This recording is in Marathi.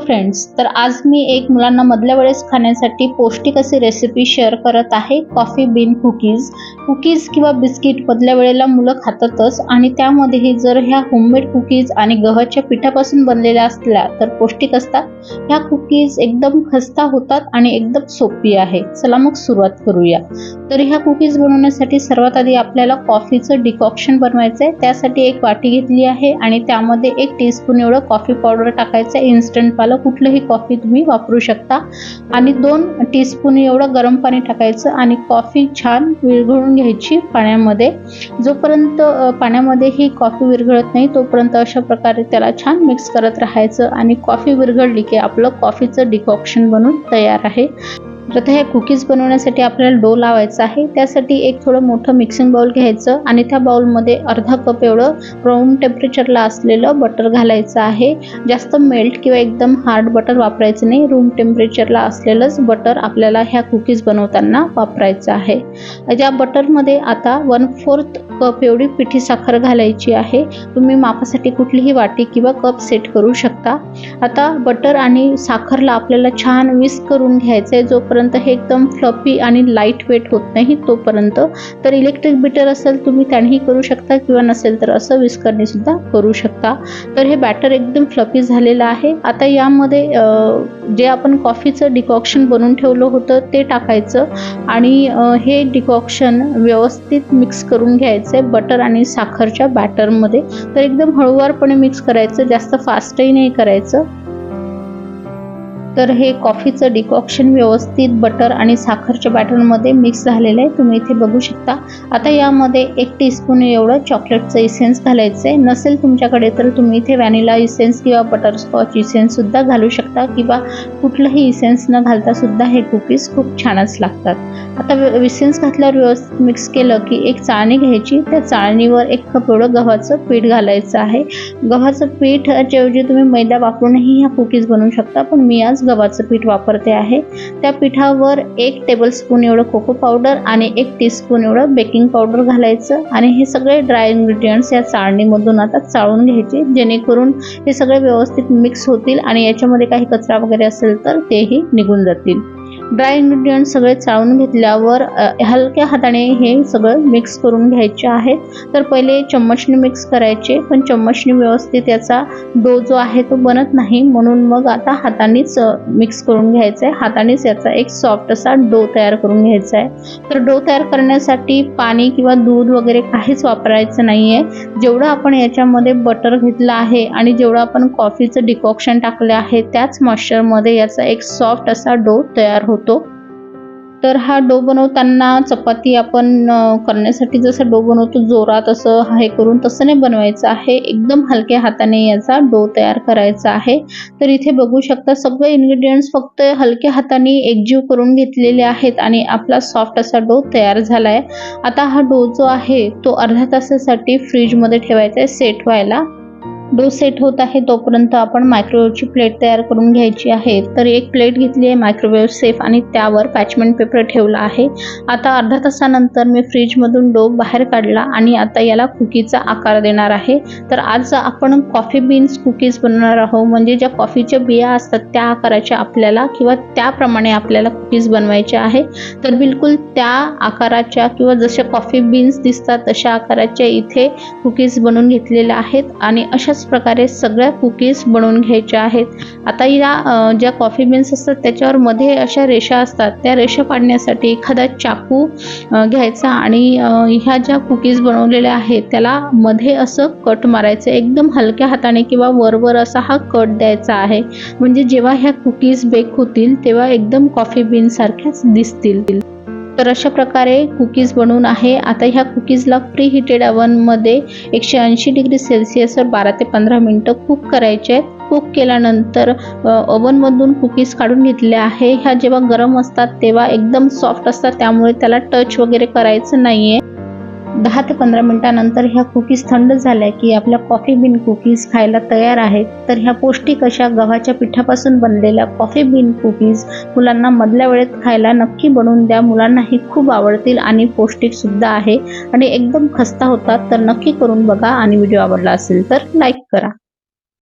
फ्रेंड्स तर आज मी एक मुलांना मधल्या वेळेस खाण्यासाठी पौष्टिक अशी रेसिपी शेअर करत आहे. कॉफी बीन कुकीज कुकीज किंवा बिस्किट मधल्या वेळेला मुलं खातातच आणि त्यामध्येही जर ह्या होममेड कुकीज आणि गव्हाच्या पिठापासून बनलेल्या असल्या तर पौष्टिक असतात. ह्या कुकीज एकदम खस्ता होतात आणि एकदम सोपी आहे. चला मग सुरुवात करूया. तर ह्या कुकीज बनवण्यासाठी सर्वात आधी आपल्याला कॉफीचं डिकॉक्शन बनवायचं आहे त्यासाठी एक वाटी घेतली आहे आणि त्यामध्ये एक टीस्पून एवढं कॉफी पावडर टाकायचं आहे. इन्स्टंट पालं कुठलंही कॉफी तुम्ही वापरू शकता. आणि दोन टीस्पून एवढं गरम पाणी टाकायचं आणि कॉफी छान विरघळून घ्यायची पाण्यामध्ये. जोपर्यंत पाण्यामध्ये ही कॉफी विरघळत नाही तोपर्यंत अशा प्रकारे त्याला छान मिक्स करत राहायचं आणि कॉफी विरघळली की आपलं कॉफीचं डिकॉक्शन बनून तयार आहे. आता ह्या कुकीज बनवण्यासाठी आपल्याला डो लावायचा आहे. त्यासाठी एक थोडं मोठं मिक्सिंग बाउल घ्यायचं आणि त्या बाउलमध्ये अर्धा कप एवढं रूम टेम्परेचरला असलेलं बटर घालायचं आहे. जास्त मेल्ट किंवा एकदम हार्ड बटर वापरायचं नाही. रूम टेम्परेचरला असलेलंच बटर आपल्याला ह्या कुकीज बनवताना वापरायचं आहे. या बटरमध्ये आता वन फोर्थ कप एवढी पिठी साखर घालायची आहे. तुम्ही मापासाठी कुठलीही वाटी किंवा कप सेट करू शकता. आता बटर आणि साखरला आपल्याला छान विस्क करून घ्यायचं आहे जोपर्यंत हे एकदम फ्लफी आणि लाइट वेट होत नाही तोपर्यंत. तर इलेक्ट्रिक बीटर असेल तुम्ही त्यानेही करू शकता किंवा नसेल तर असं विस्करणीसुद्धा करू शकता. तर हे बॅटर एकदम फ्लफी झालेलं आहे. आता यामध्ये जे आपण कॉफीचं डिकॉक्शन बनवून ठेवलं होतं ते टाकायचं आणि हे डिकॉक्शन व्यवस्थित मिक्स करून घ्यायचं आहे बटर आणि साखरच्या बॅटरमध्ये तर एकदम हळूवारपणे मिक्स करायचं जास्त फास्टही नाही करायचं. तर हे कॉफीचं डिकॉक्शन व्यवस्थित बटर आणि साखरच्या बॅटरमध्ये मिक्स झालेलं आहे. तुम्ही इथे बघू शकता. आता यामध्ये एक टीस्पून एवढं चॉकलेटचं इसेन्स घालायचं आहे नसेल तुमच्याकडे तर तुम्ही इथे व्हॅनिला इसेन्स किंवा बटरस्कॉच इसेन्ससुद्धा घालू शकता किंवा कुठलंही इसेन्स न घालतासुद्धा हे कुकीज खूप छानच लागतात. आता इसेन्स घातल्यावर व्यवस्थित मिक्स केलं की एक चाळणी घ्यायची. त्या चाळणीवर एक कप एवढं गव्हाचं पीठ घालायचं आहे. गव्हाचं पीठ ऐवजी तुम्ही मैदा वापरूनही ह्या कुकीज बनवू शकता. पण मी आज गव्हाचं पीठ वापरते आहे. त्या पिठावर एक टेबलस्पून एवढं कोको पावडर आणि एक टीस्पून एवढं बेकिंग पावडर घालायचं. आणि हे सगळे ड्राय इन्ग्रेडियंट्स या चाळणीमधून आता चाळून घ्यायचे. जेणेकरून हे सगळे व्यवस्थित मिक्स होतील आणि याच्यामध्ये काही कचरा वगैरे असेल तर तेही निघून जातील. ड्राय इन्ग्रेडियंट सगळे चाळून घेतल्यावर हलक्या हाताने हे सगळं मिक्स करून घ्यायचे आहे तर पहिले चम्मचने मिक्स करायचे पण चम्मचने व्यवस्थित याचा डो जो आहे तो बनत नाही. म्हणून मग आता हातानेच मिक्स करून घ्यायचं आहे. हातानेच याचा एक सॉफ्ट असा डो तयार करून घ्यायचा आहे. तर डो तयार करण्यासाठी पाणी किंवा दूध वगैरे काहीच वापरायचं नाही आहे जेवढं आपण याच्यामध्ये बटर घेतलं आहे आणि जेवढं आपण कॉफीचं डिकॉक्शन टाकलं आहे त्याच मॉइश्चरमध्ये याचा एक सॉफ्ट असा डो तयार होतो. तर हा डो बनवताना चपाती आपण करण्यासाठी जसं डो बनवतो जोरात असं हे करून तसं नाही बनवायचं आहे. एकदम हलक्या हाताने याचा डो तयार करायचा आहे. तर इथे बघू शकता सगळे इन्ग्रेडियंट्स फक्त हलक्या हाताने एकजीव करून घेतलेले आहेत आणि आपला सॉफ्ट असा डो तयार झाला आहे आता हा डो जो आहे तो अर्ध्या तासासाठी फ्रीजमध्ये ठेवायचा आहे सेट व्हायला. डो सेट होत आहे तोपर्यंत आपण मायक्रोवेव्हची प्लेट तयार करून घ्यायची आहे. तर एक प्लेट घेतली आहे मायक्रोवेव्ह सेफ आणि त्यावर पॅचमेंट पेपर ठेवला आहे. आता अर्धा तासानंतर मी फ्रीजमधून डो बाहेर काढला आणि आता याला कुकीचा आकार देणार आहे. तर आज आपण कॉफी बीन्स कुकीज बनवणार आहोत. म्हणजे ज्या कॉफीच्या बिया असतात त्या आकाराच्या आपल्याला किंवा त्याप्रमाणे आपल्याला कुकीज बनवायच्या आहे. तर बिलकुल त्या आकाराच्या किंवा जशा कॉफी बीन्स दिसतात तशा आकाराच्या इथे कुकीज बनवून घेतलेल्या आहेत. आणि अशाच प्रकारे सगळ्या कुकीज बनवून घ्यायच्या आहेत. आता या ज्या कॉफी बीन्स असतात त्याच्यावर मध्ये अशा रेषा असतात. त्या रेषा पाडण्यासाठी एखादा चाकू घ्यायचा आणि ह्या ज्या कुकीज बनवलेल्या आहेत त्याला मध्ये असं कट मारायचं. एकदम हलक्या हाताने किंवा वरवर असा हा कट द्यायचा आहे. म्हणजे जेव्हा ह्या कुकीज बेक होतील तेव्हा एकदम कॉफी बीन सारख्याच दिसतील. तर अशा प्रकारे कुकीज बनवून आहे. आता ह्या कुकीजला प्री हिटेड अवनमध्ये एकशे ऐंशी डिग्री सेल्सिअसवर बारा ते पंधरा मिनटं कुक करायचे आहेत. कुक केल्यानंतर ओव्हनमधून कुकीज काढून घेतले आहे. ह्या जेव्हा गरम असतात तेव्हा एकदम सॉफ्ट असतात. त्यामुळे त्याला टच वगैरे करायचं नाही आहे दहा ते पंधरा मिनिटानंतर ह्या कुकीज थंड झाल्या की आपल्या कॉफी बीन कुकीज खायला तयार आहेत. तर ह्या पौष्टिक अशा गव्हाच्या पिठापासून बनलेल्या कॉफी बीन कुकीज मुलांना मधल्या वेळेत खायला नक्की बनवून द्या. मुलांना ही खूप आवडतील आणि पौष्टिक सुद्धा आहे. आणि एकदम खस्ता होतात तर नक्की करून बघा आणि व्हिडिओ आवडला असेल तर लाईक करा.